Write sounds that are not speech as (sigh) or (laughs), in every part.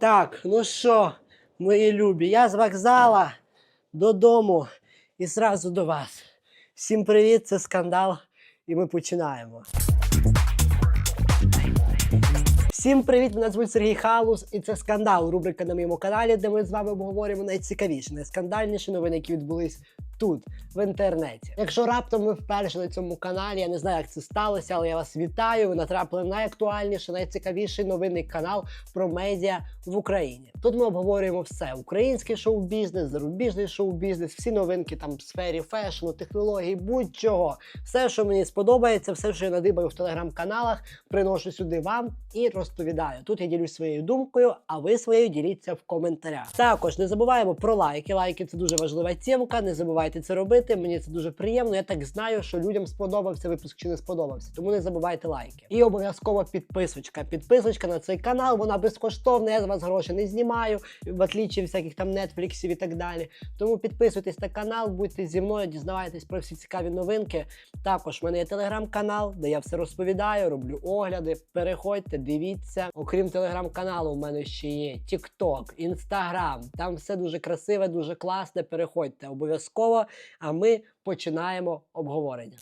Так, ну що, мої любі, я з вокзала додому і зразу до вас. Всім привіт, це скандал, і ми починаємо. Всім привіт! Мене звуть Сергій Халус, і це скандал. Рубрика на моєму каналі, де ми з вами обговорюємо найцікавіші, найскандальніші новини, які відбулись тут, в інтернеті. Якщо раптом ви вперше на цьому каналі, я не знаю, як це сталося, але я вас вітаю. Ви натрапили на найактуальніший, найцікавіший новинний канал про медіа в Україні. Тут ми обговорюємо все: український шоу-бізнес, зарубіжний шоу-бізнес, всі новинки там в сфері фешну, технологій, будь-чого. Все, що мені сподобається, все, що я надибаю в телеграм-каналах, приношу сюди вам і розповідаю. Тут я ділюсь своєю думкою, а ви своєю діліться в коментарях. Також не забуваємо про лайки. Лайки це дуже важлива тємка. Не забувайте це робити. Мені це дуже приємно. Я так знаю, що людям сподобався випуск чи не сподобався. Тому не забувайте лайки. І обов'язково підписочка. Підписочка на цей канал. Вона безкоштовна. Я з вас гроші не знімаю, в отличие від всяких там нетфліксів і так далі. Тому підписуйтесь на канал, будьте зі мною, дізнавайтесь про всі цікаві новинки. Також в мене є телеграм-канал, де я все розповідаю, роблю огляди. Переходьте, дивіться. Окрім телеграм-каналу, у мене ще є TikTok, Instagram. Там все дуже красиве, дуже класне. Переходьте обов'язково. А ми починаємо обговорення.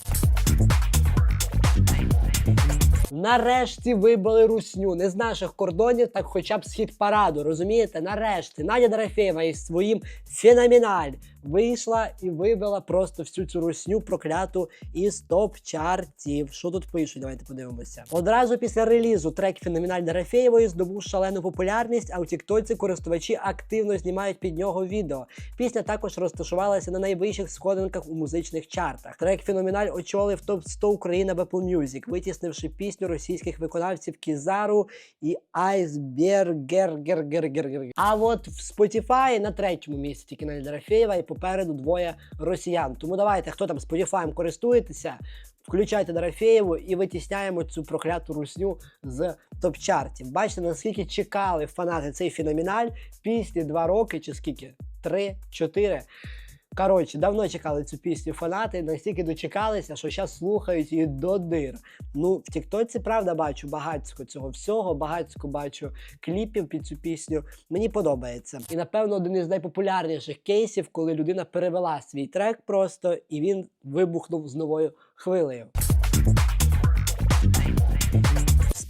Нарешті вибили русню не з наших кордонів, так хоча б з хіт параду. Розумієте? Нарешті Надя Дорофєєва із своїм феноменаль вийшла і вибила просто всю цю русню прокляту із топ-чартів. Що тут пишуть? Давайте подивимося. Одразу після релізу трек феноменаль Дорофєєвої здобув шалену популярність, а у Тіктоці користувачі активно знімають під нього відео. Пісня також розташувалася на найвищих сходинках у музичних чартах. Трек феноменаль очолив топ 100 Україна Apple Music, витіснивши пісню російських виконавців Кізару і Айсбергергергергергер. А от в Spotify на третьому місці тільки Дорофєєва і попереду двоє росіян. Тому давайте, хто там Spotify користуєтеся, включайте Дорофєєву і витісняємо цю прокляту русню з топ-чартів. Бачите, наскільки чекали фанати цей феноменаль пісні два роки чи скільки? Три, чотири. Коротше, давно чекали цю пісню фанати, настільки дочекалися, що зараз слухають її до дир. Ну, в Тіктоці, правда, бачу багатько цього всього, багатько бачу кліпів під цю пісню. Мені подобається. І напевно один із найпопулярніших кейсів, коли людина перевела свій трек просто і він вибухнув з новою хвилею.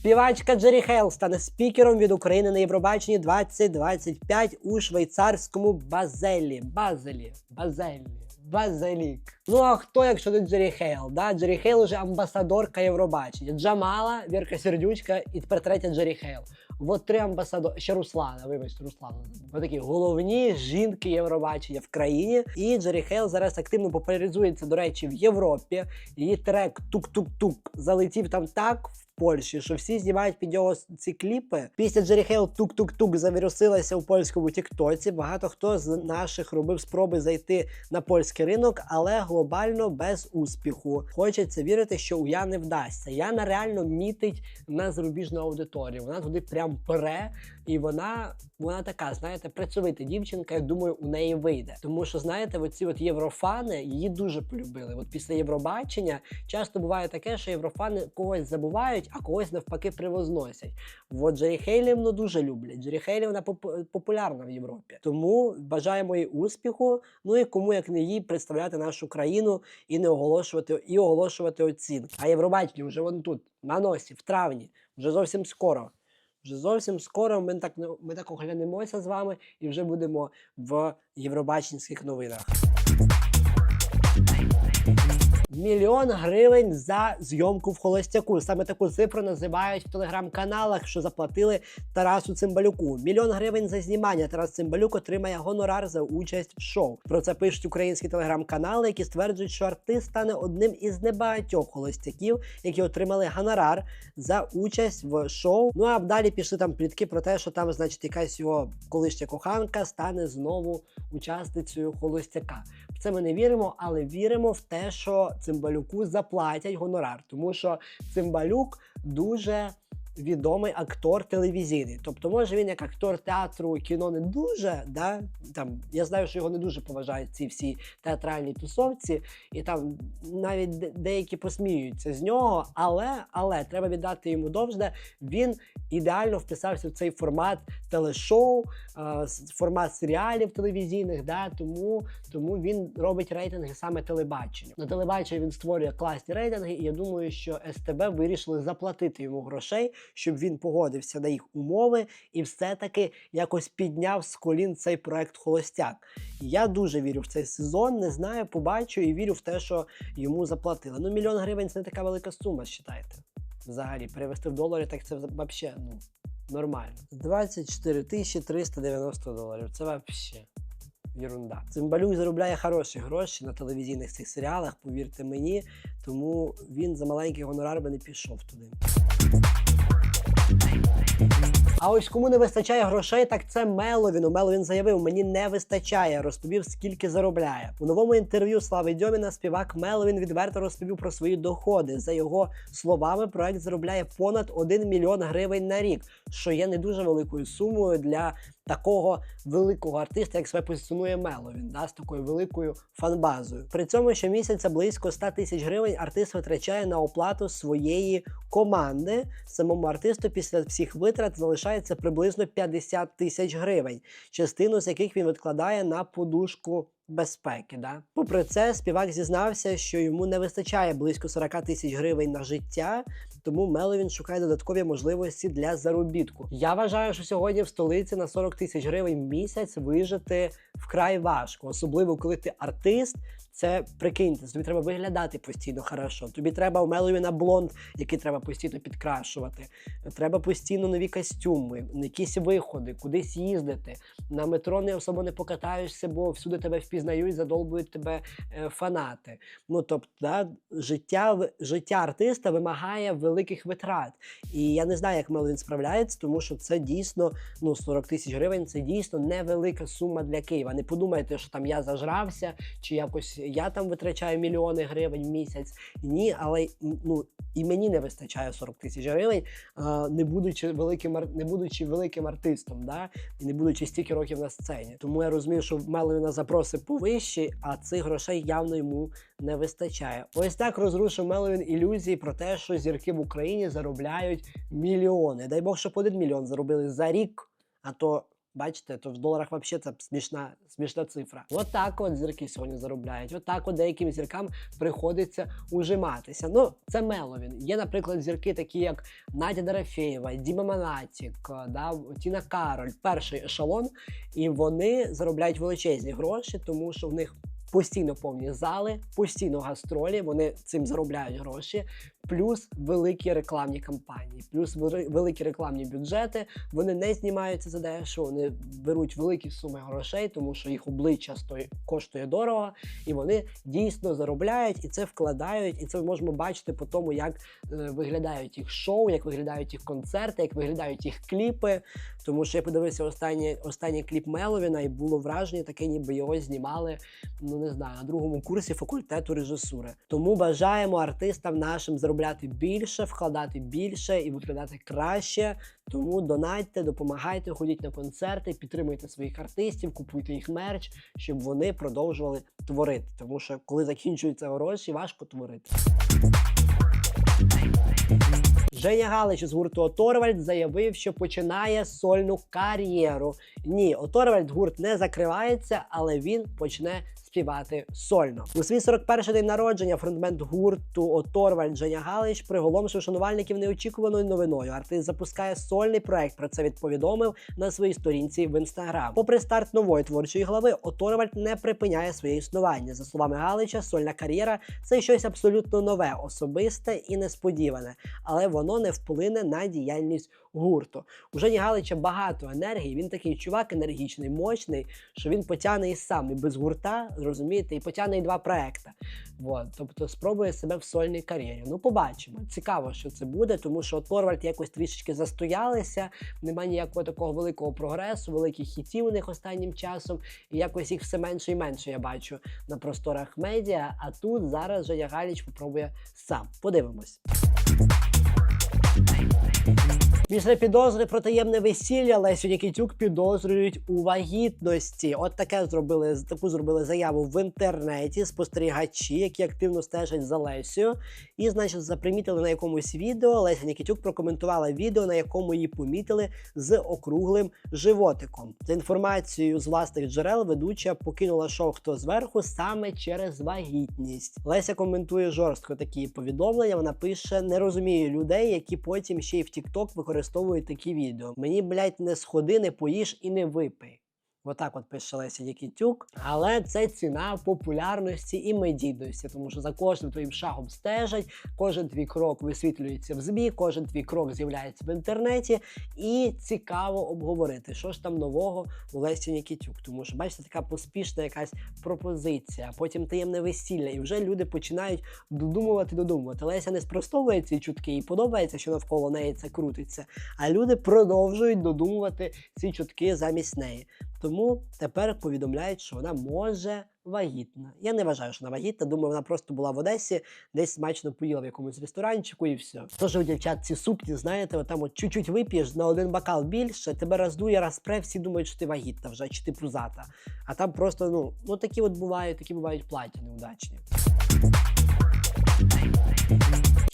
Співачка Джері Хейл стане спікером від України на Євробаченні 2025 у швейцарському Базелі. Базелі. Базелі. Базелік. Ну а хто, якщо не Джері Хейл? Да? Джері Хейл уже амбасадорка Євробачення. Джамала, Вірка Сердючка і тепер третя Джері Хейл. От три амбасадори. Ще Руслана, вибачте, Руслана. Ось такі головні жінки Євробачення в країні. І Джері Хейл зараз активно популяризується, до речі, в Європі. Її трек Тук-тук-тук залетів там так. в Польщі, що всі знімають під нього ці кліпи. Після Джері Хейл тук-тук-тук завірусилася у польському Тіктоці. Багато хто з наших робив спроби зайти на польський ринок, але глобально без успіху. Хочеться вірити, що у Яни вдасться. Яна реально мітить на зарубіжну аудиторію. Вона туди прям пере, і вона, вона така, знаєте, працьовита дівчинка. Я думаю, у неї вийде. Тому що, знаєте, оці от єврофани її дуже полюбили. От після Євробачення часто буває таке, що єврофани когось забувають, а когось навпаки привозносять. От Джері Хейлівну дуже люблять. Джері Хейлівна поп- популярна в Європі. Тому бажаємо їй успіху. Ну і кому як не їй представляти нашу країну і не оголошувати і оголошувати оцінки. А Євробачення вже вон тут, на носі, в травні, вже зовсім скоро. Вже зовсім скоро ми так ми так оглянемося з вами і вже будемо в Євробаченських новинах. Мільйон гривень за зйомку в холостяку. Саме таку цифру називають в телеграм-каналах, що заплатили Тарасу Цимбалюку. Мільйон гривень за знімання. Тарас Цимбалюк отримає гонорар за участь в шоу. Про це пишуть українські телеграм-канали, які стверджують, що артист стане одним із небагатьох холостяків, які отримали гонорар за участь в шоу. Ну а далі пішли там плітки про те, що там, значить, якась його колишня коханка стане знову учасницею холостяка. В це ми не віримо, але віримо в те, що Цимбалюку заплатять гонорар, тому що Цимбалюк дуже відомий актор телевізійний. Тобто, може він як актор театру, кіно не дуже, да? там, я знаю, що його не дуже поважають ці всі театральні тусовці, і там навіть деякі посміюються з нього, але, але треба віддати йому довжне. Він ідеально вписався в цей формат телешоу, формат серіалів телевізійних, да? тому, тому він робить рейтинги саме телебаченню. На телебаченні він створює класні рейтинги, і я думаю, що СТБ вирішили заплатити йому грошей, щоб він погодився на їх умови і все-таки якось підняв з колін цей проект Холостяк. Я дуже вірю в цей сезон, не знаю, побачу і вірю в те, що йому заплатили. Ну, мільйон гривень це не така велика сума, вважайте. Взагалі, перевести в долари, так це взагалі ну, нормально. 24 тисячі 390 доларів. Це взагалі. Єрунда. Цимбалюк заробляє хороші гроші на телевізійних цих серіалах, повірте мені, тому він за маленький гонорар би не пішов туди. А ось кому не вистачає грошей, так це Меловіну. Меловін заявив, мені не вистачає. Розповів, скільки заробляє. У новому інтерв'ю Слави Дьоміна співак Меловін відверто розповів про свої доходи. За його словами, проект заробляє понад 1 мільйон гривень на рік, що є не дуже великою сумою для такого великого артиста, як себе позиціонує Меловін, да, з такою великою фанбазою. При цьому щомісяця близько 100 тисяч гривень артист витрачає на оплату своєї команди. Самому артисту після всіх витрат залишається приблизно 50 тисяч гривень, частину з яких він відкладає на подушку. Безпеки, да. Попри це, співак зізнався, що йому не вистачає близько 40 тисяч гривень на життя, тому Меловін шукає додаткові можливості для заробітку. Я вважаю, що сьогодні в столиці на 40 тисяч гривень місяць вижити вкрай важко, особливо коли ти артист. Це прикиньте, тобі треба виглядати постійно хорошо. Тобі треба у Меловіна блонд, який треба постійно підкрашувати. Треба постійно нові костюми, якісь виходи, кудись їздити. На метро не особо не покатаєшся, бо всюди тебе впізнають, задолбують тебе е, фанати. Ну тобто, да, життя, життя артиста вимагає великих витрат. І я не знаю, як Меловін справляється, тому що це дійсно ну 40 тисяч гривень. Це дійсно невелика сума для Києва. Не подумайте, що там я зажрався, чи якось я там витрачаю мільйони гривень в місяць. Ні, але ну і мені не вистачає 40 тисяч гривень, не будучи великим не будучи великим артистом, да? і не будучи стільки років на сцені. Тому я розумію, що в Меловіна запроси повищі, а цих грошей явно йому не вистачає. Ось так розрушив Меловін ілюзії про те, що зірки в Україні заробляють мільйони. Дай Бог, щоб один мільйон заробили за рік, а то. Бачите, то в доларах взагалі це смішна, смішна цифра. От так от зірки сьогодні заробляють. От так от деяким зіркам приходиться ужиматися. Ну, це Меловін. Є, наприклад, зірки, такі як Надя Дорофєєва, Діма Манатік, да, Тіна Кароль, перший ешелон, і вони заробляють величезні гроші, тому що в них постійно повні зали, постійно гастролі, вони цим заробляють гроші, плюс великі рекламні кампанії, плюс вели- великі рекламні бюджети. Вони не знімаються за дещо, вони беруть великі суми грошей, тому що їх обличчя стої- коштує дорого, і вони дійсно заробляють і це вкладають. І це можемо бачити по тому, як е, виглядають їх шоу, як виглядають їх концерти, як виглядають їх кліпи. Тому що я подивився останній, останній кліп Меловіна, і було враження таке, ніби його знімали, ну не знаю, на другому курсі факультету режисури. Тому бажаємо артистам нашим заробляти більше, вкладати більше і виглядати краще. Тому донатьте, допомагайте, ходіть на концерти, підтримуйте своїх артистів, купуйте їх мерч, щоб вони продовжували творити. Тому що коли закінчуються гроші, важко творити. Женя Галич з гурту Оторвальд заявив, що починає сольну кар'єру. Ні, Оторвальд гурт не закривається, але він почне співати сольно. У свій 41-й день народження фронтмен гурту Оторвальд Женя Галич приголомшив шанувальників неочікуваною новиною. Артист запускає сольний проект. Про це він повідомив на своїй сторінці в інстаграм. Попри старт нової творчої глави, Оторвальд не припиняє своє існування. За словами Галича, сольна кар'єра це щось абсолютно нове, особисте і несподіване, але воно не вплине на діяльність гурту. У Жені Галича багато енергії. Він такий чувак енергічний, мощний, що він потягне і сам і без гурта, розумієте, і потягне і два проекти. Вот. Тобто спробує себе в сольній кар'єрі. Ну, побачимо. Цікаво, що це буде, тому що Торвальд якось трішечки застоялися, немає ніякого такого великого прогресу, великих хітів у них останнім часом, і якось їх все менше і менше я бачу на просторах медіа. А тут зараз Женя Галіч попробує сам. Подивимось. Після підозри про таємне весілля Лесю Нікітюк підозрюють у вагітності. От таке зробили таку зробили заяву в інтернеті. Спостерігачі, які активно стежать за Лесю. І, значить, запримітили на якомусь відео. Леся Нікітюк прокоментувала відео, на якому її помітили з округлим животиком. За інформацією з власних джерел, ведуча покинула шоу хто зверху саме через вагітність. Леся коментує жорстко такі повідомлення. Вона пише: не розумію людей, які потім ще й в TikTok використовують такі відео. Мені, блядь, не сходи, не поїж і не випий. Отак от пише Леся Нікітюк. Але це ціна популярності і медійності, тому що за кожним твоїм шагом стежать, кожен твій крок висвітлюється в ЗМІ, кожен твій крок з'являється в інтернеті, і цікаво обговорити, що ж там нового у Лесі Нікітюк. Тому що, бачите, така поспішна якась пропозиція, потім таємне весілля, і вже люди починають додумувати, додумувати. Леся не спростовує ці чутки і подобається, що навколо неї це крутиться. А люди продовжують додумувати ці чутки замість неї. Тому тепер повідомляють, що вона може вагітна. Я не вважаю, що вона вагітна. Думаю, вона просто була в Одесі, десь смачно поїла в якомусь ресторанчику і все. Тож у дівчат ці сукні, знаєте, там от чуть-чуть вип'єш на один бокал більше, тебе роздує, розпре, всі думають, що ти вагітна вже, чи ти прузата. А там просто, ну, ну такі от бувають, такі бувають плаття неудачні.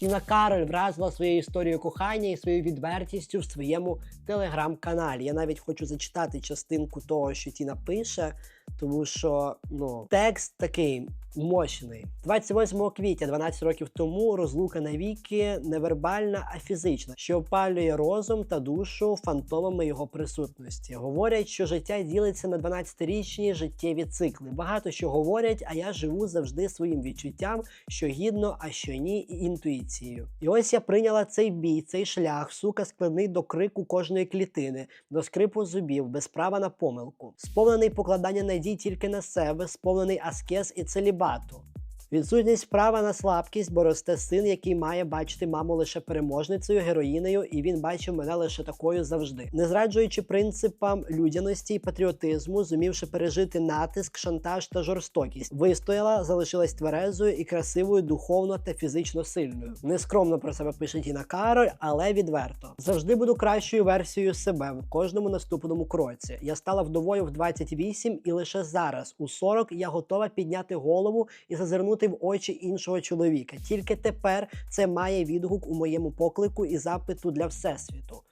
Тіна Кароль вразила своєю історією кохання і своєю відвертістю в своєму телеграм-каналі. Я навіть хочу зачитати частинку того, що Тіна пише, тому що ну, текст такий мощний. 28 квітня, 12 років тому, розлука навіки не вербальна, а фізична, що опалює розум та душу фантомами його присутності. Говорять, що життя ділиться на 12-річні життєві цикли. Багато що говорять, а я живу завжди своїм відчуттям, що гідно, а що ні, і інтуїцією. І ось я прийняла цей бій, цей шлях, сука, складний до крику кожної клітини, до скрипу зубів, без права на помилку, сповнений покладання надій тільки на себе, сповнений аскез і trovato Відсутність права на слабкість, бо росте син, який має бачити маму лише переможницею, героїнею, і він бачив мене лише такою завжди. Не зраджуючи принципам людяності і патріотизму, зумівши пережити натиск, шантаж та жорстокість, вистояла, залишилась тверезою і красивою духовно та фізично сильною. Нескромно про себе пише Тіна Кароль, але відверто. Завжди буду кращою версією себе в кожному наступному кроці. Я стала вдовою в 28 і лише зараз, у 40, я готова підняти голову і зазирнути в очі іншого чоловіка. Тільки тепер це має відгук у моєму поклику і запиту для всесвіту.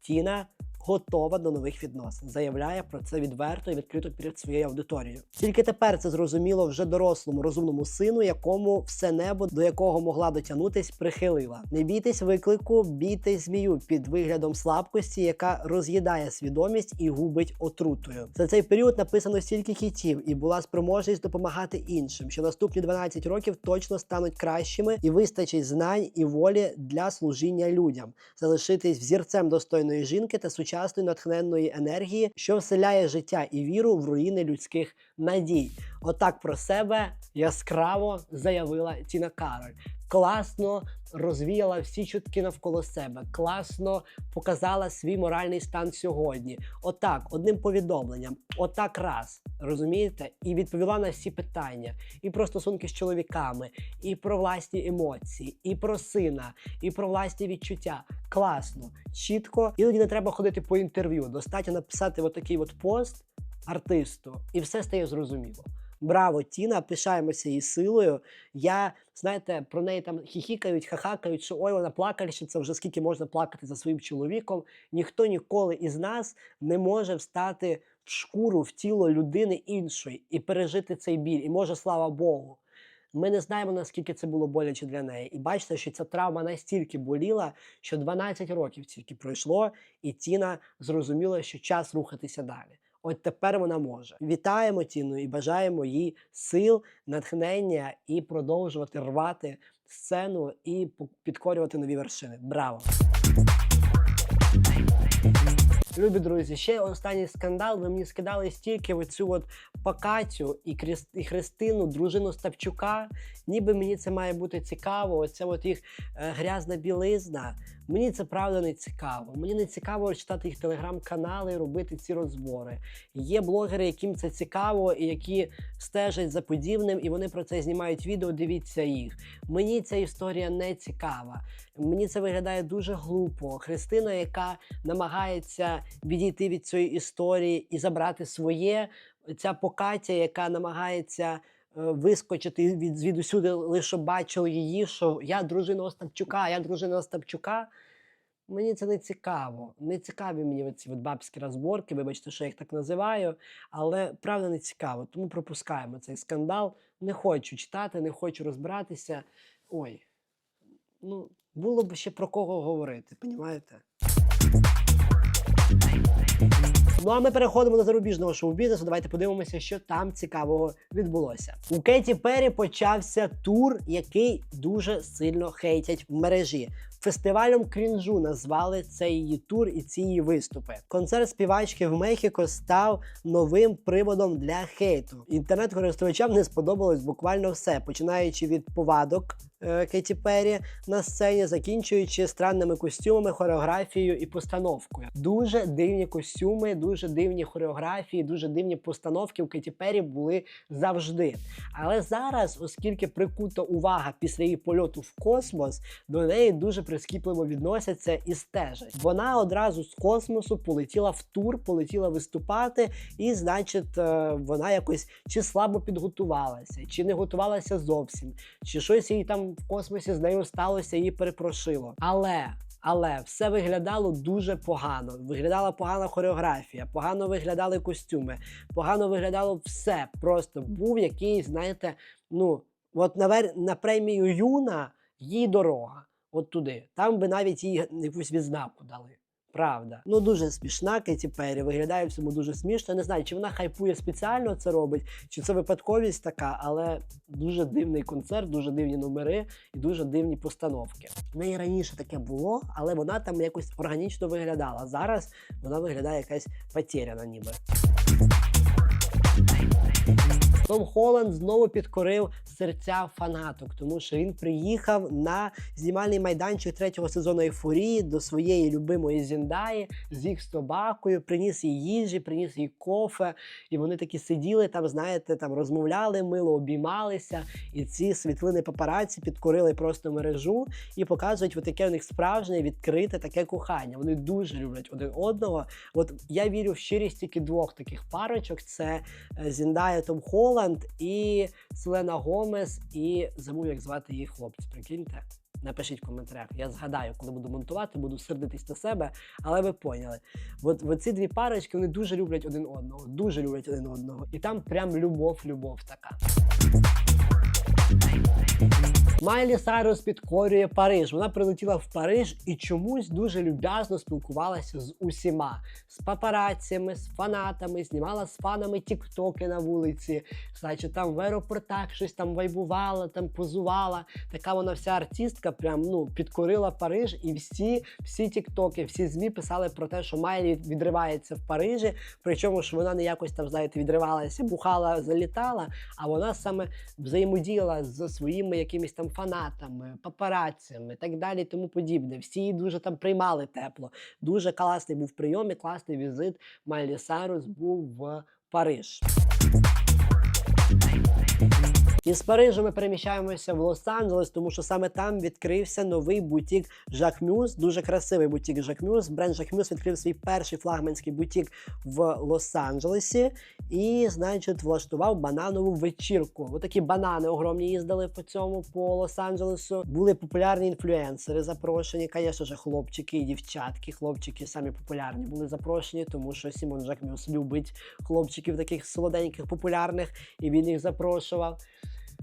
Тіна готова до нових відносин, заявляє про це відверто і відкрито перед своєю аудиторією. Тільки тепер це зрозуміло вже дорослому розумному сину, якому все небо, до якого могла дотягнутись, прихилила. Не бійтесь виклику, бійтесь змію під виглядом слабкості, яка роз'їдає свідомість і губить отрутою. За цей період написано стільки хітів і була спроможність допомагати іншим, що наступні 12 років точно стануть кращими і вистачить знань і волі для служіння людям, залишитись взірцем достойної жінки та сучасної натхненної енергії, що вселяє життя і віру в руїни людських надій. Отак про себе яскраво заявила Тіна Кароль. Класно розвіяла всі чутки навколо себе, класно показала свій моральний стан сьогодні. Отак, одним повідомленням, отак раз. Розумієте? І відповіла на всі питання: і про стосунки з чоловіками, і про власні емоції, і про сина, і про власні відчуття. Класно, чітко. Іноді не треба ходити по інтерв'ю. Достатньо написати отакий от пост артисту, і все стає зрозуміло. Браво, Тіна, пишаємося її силою. Я, знаєте, про неї там хіхікають, хахакають, що ой, вона плакальщиця, вже скільки можна плакати за своїм чоловіком. Ніхто ніколи із нас не може встати в шкуру, в тіло людини іншої і пережити цей біль. І може, слава Богу. Ми не знаємо, наскільки це було боляче для неї. І бачите, що ця травма настільки боліла, що 12 років тільки пройшло, і Тіна зрозуміла, що час рухатися далі. От тепер вона може. Вітаємо Тіну і бажаємо їй сил, натхнення і продовжувати рвати сцену і підкорювати нові вершини. Браво! Любі друзі, ще останній скандал. Ви мені скидали стільки оцю от Покатю і, і Христину, дружину Ставчука. Ніби мені це має бути цікаво. Оця от їх е, грязна білизна. Мені це правда не цікаво. Мені не цікаво читати їх телеграм-канали, робити ці розбори. Є блогери, яким це цікаво, і які стежать за подібним, і вони про це знімають відео. Дивіться їх. Мені ця історія не цікава. Мені це виглядає дуже глупо. Христина, яка намагається відійти від цієї історії і забрати своє. Ця покатя, яка намагається вискочити від звідусюди, лише бачили її, що я дружина Остапчука, я дружина Остапчука. Мені це не цікаво. Не цікаві мені ці бабські розборки, вибачте, що я їх так називаю, але правда не цікаво. Тому пропускаємо цей скандал. Не хочу читати, не хочу розбиратися. Ой, ну, було б ще про кого говорити, понімаєте? Ну а ми переходимо до зарубіжного шоу-бізнесу. Давайте подивимося, що там цікавого відбулося. У Кеті Перрі почався тур, який дуже сильно хейтять в мережі. Фестивалем крінжу назвали цей її тур і ці її виступи. Концерт співачки в Мехіко став новим приводом для хейту. Інтернет-користувачам не сподобалось буквально все, починаючи від повадок е, Кеті Перрі на сцені, закінчуючи странними костюмами, хореографією і постановкою. Дуже дивні костюми, дуже дивні хореографії, дуже дивні постановки у Кеті Перрі були завжди. Але зараз, оскільки прикута увага після її польоту в космос, до неї дуже прискіпливо відносяться і стежать. Вона одразу з космосу полетіла в тур, полетіла виступати, і, значить, е, вона якось чи слабо підготувалася, чи не готувалася зовсім, чи щось їй там в космосі з нею сталося, її перепрошило. Але. Але все виглядало дуже погано. Виглядала погана хореографія, погано виглядали костюми, погано виглядало все. Просто був якийсь, знаєте, ну от навер, на премію Юна їй дорога. От туди. Там би навіть їй якусь відзнаку дали. Правда. Ну дуже смішна Кеті Перрі, виглядає всьому дуже смішно. Не знаю, чи вона хайпує спеціально це робить, чи це випадковість така, але дуже дивний концерт, дуже дивні номери і дуже дивні постановки. В неї раніше таке було, але вона там якось органічно виглядала. Зараз вона виглядає якась потеряна ніби. Том Холланд знову підкорив серця фанаток, тому що він приїхав на знімальний майданчик третього сезону ейфорії до своєї любимої Зіндаї з їх собакою, приніс їй їжі, приніс їй кофе. І вони такі сиділи там, знаєте, там розмовляли мило, обіймалися. І ці світлини папараці підкорили просто мережу і показують, от таке у них справжнє відкрите таке кохання. Вони дуже люблять один одного. От я вірю в щирість тільки двох таких парочок: це е, Зіндая Том Холланд і Селена Гомес, і забув, як звати її хлопця. Прикиньте. Напишіть в коментарях. Я згадаю, коли буду монтувати, буду сердитись на себе, але ви поняли. От, от ці дві парочки вони дуже люблять один одного, дуже люблять один одного. І там прям любов, любов така. Майлі Сайрус підкорює Париж. Вона прилетіла в Париж і чомусь дуже люб'язно спілкувалася з усіма, з папараціями, з фанатами, знімала з фанами тіктоки на вулиці. Значить, там в аеропортах щось там вайбувала, там позувала. Така вона вся артистка, прям ну підкорила Париж, і всі, всі тіктоки, всі змі писали про те, що Майлі відривається в Парижі. Причому що вона не якось там, знаєте, відривалася, бухала, залітала, а вона саме взаємодіяла з своїми якимись там фанатами, папарацями, так далі, тому подібне. Всі дуже там приймали тепло. Дуже класний був прийом і класний візит. Майлі Сайрус був в Париж. Із Парижу ми переміщаємося в Лос-Анджелес, тому що саме там відкрився новий бутік Жак Мюз. Дуже красивий бутік Жак Мюз. Бренд Жак Мюз відкрив свій перший флагманський бутік в Лос-Анджелесі і, значить, влаштував бананову вечірку. Отакі банани огромні їздили по цьому по Лос-Анджелесу. Були популярні інфлюенсери запрошені. Звісно ж, хлопчики і дівчатки. Хлопчики самі популярні були запрошені, тому що Сімон Жак Мюз любить хлопчиків таких солоденьких, популярних, і він їх запрошував.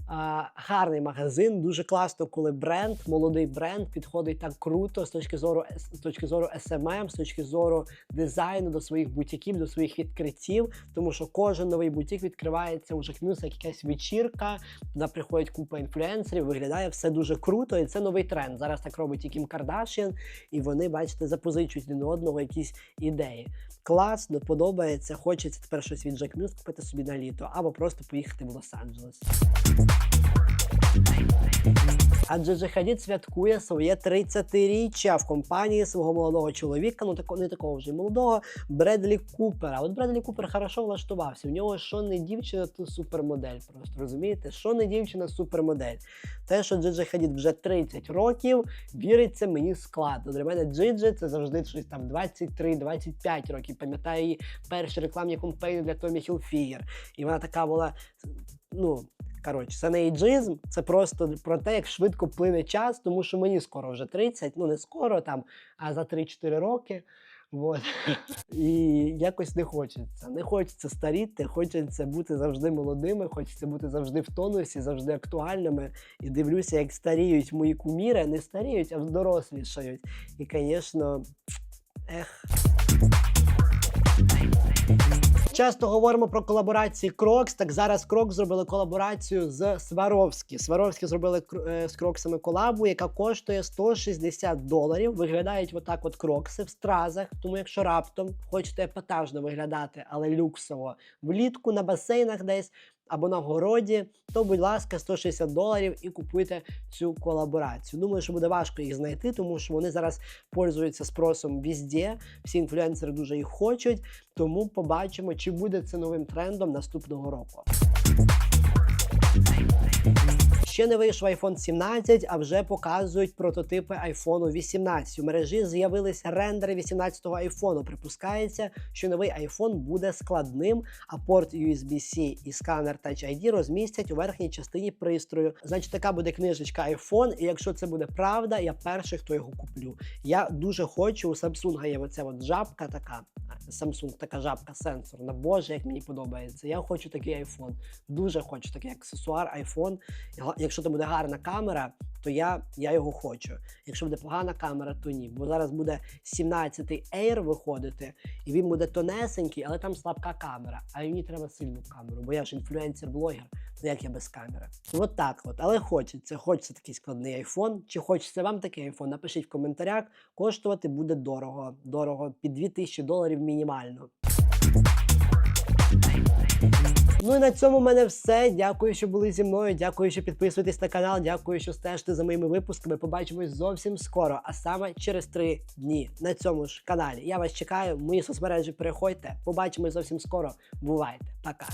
А, гарний магазин, дуже класно, коли бренд, молодий бренд підходить так круто з точки зору з точки зору SMM, з точки зору дизайну до своїх бутіків, до своїх відкриттів. Тому що кожен новий бутік відкривається у Жахмюс як якась вечірка, туди приходять купа інфлюенсерів, виглядає все дуже круто, і це новий тренд. Зараз так робить і Кім Кардашіан, і вони, бачите, запозичують один одного якісь ідеї. Класно, подобається, хочеться тепер щось від Jack Muse купити собі на літо, або просто поїхати в Лос-Анджелес. Адже Джихадід святкує своє 30-річчя в компанії свого молодого чоловіка, ну тако, не такого вже молодого, Бредлі Купера. От Бредлі Купер хорошо влаштувався. В нього що не дівчина, то супермодель. Просто розумієте? Що не дівчина, супермодель. Те, що Джиджи Хадід вже 30 років, віриться мені складно. Для мене Джиджи це завжди щось там 23-25 років. Пам'ятаю її перші рекламні кампейни для Томі Хілфігер. І вона така була. Ну, коротше, це не іджизм, це просто про те, як швидко плине час, тому що мені скоро вже 30, ну не скоро там, а за 3-4 роки. Вот. (laughs) І якось не хочеться. Не хочеться старіти, хочеться бути завжди молодими, хочеться бути завжди в тонусі, завжди актуальними. І дивлюся, як старіють мої куміри, не старіють, а дорослішають. І, звісно, ех. Часто говоримо про колаборації Крокс. Так зараз Крокс зробили колаборацію з Сваровські. Сваровські зробили е, з Кроксами колабу, яка коштує 160 доларів. Виглядають отак от крокси в стразах. Тому якщо раптом хочете епатажно виглядати, але люксово влітку на басейнах десь. Або на городі, то, будь ласка, 160 доларів і купуйте цю колаборацію. Думаю, що буде важко їх знайти, тому що вони зараз пользуються спросом візде. Всі інфлюенсери дуже їх хочуть. Тому побачимо, чи буде це новим трендом наступного року. Ще не вийшов iPhone 17, а вже показують прототипи iPhone 18. У мережі з'явилися рендери 18-го iPhone. Припускається, що новий iPhone буде складним, а порт USB-C і сканер Touch ID розмістять у верхній частині пристрою. Значить, така буде книжечка iPhone, і якщо це буде правда, я перший, хто його куплю. Я дуже хочу. У Samsung є оця от жабка така. Samsung така жабка сенсорна. Боже, як мені подобається. Я хочу такий iPhone. Дуже хочу такий аксесуар iPhone. Якщо це буде гарна камера, то я, я його хочу. Якщо буде погана камера, то ні. Бо зараз буде 17-й Air виходити, і він буде тонесенький, але там слабка камера. А мені треба сильну камеру, бо я ж інфлюенсер-блогер. Ну як я без камери? От так от. Але хочеться, хочеться такий складний iPhone. Чи хочеться вам такий iPhone? Напишіть в коментарях. Коштувати буде дорого. Дорого під 2000 доларів мінімально. Ну і на цьому в мене все. Дякую, що були зі мною. Дякую, що підписуєтесь на канал. Дякую, що стежите за моїми випусками. Побачимось зовсім скоро, а саме через три дні на цьому ж каналі. Я вас чекаю. Мої соцмережі переходьте. Побачимось зовсім скоро. Бувайте, пока.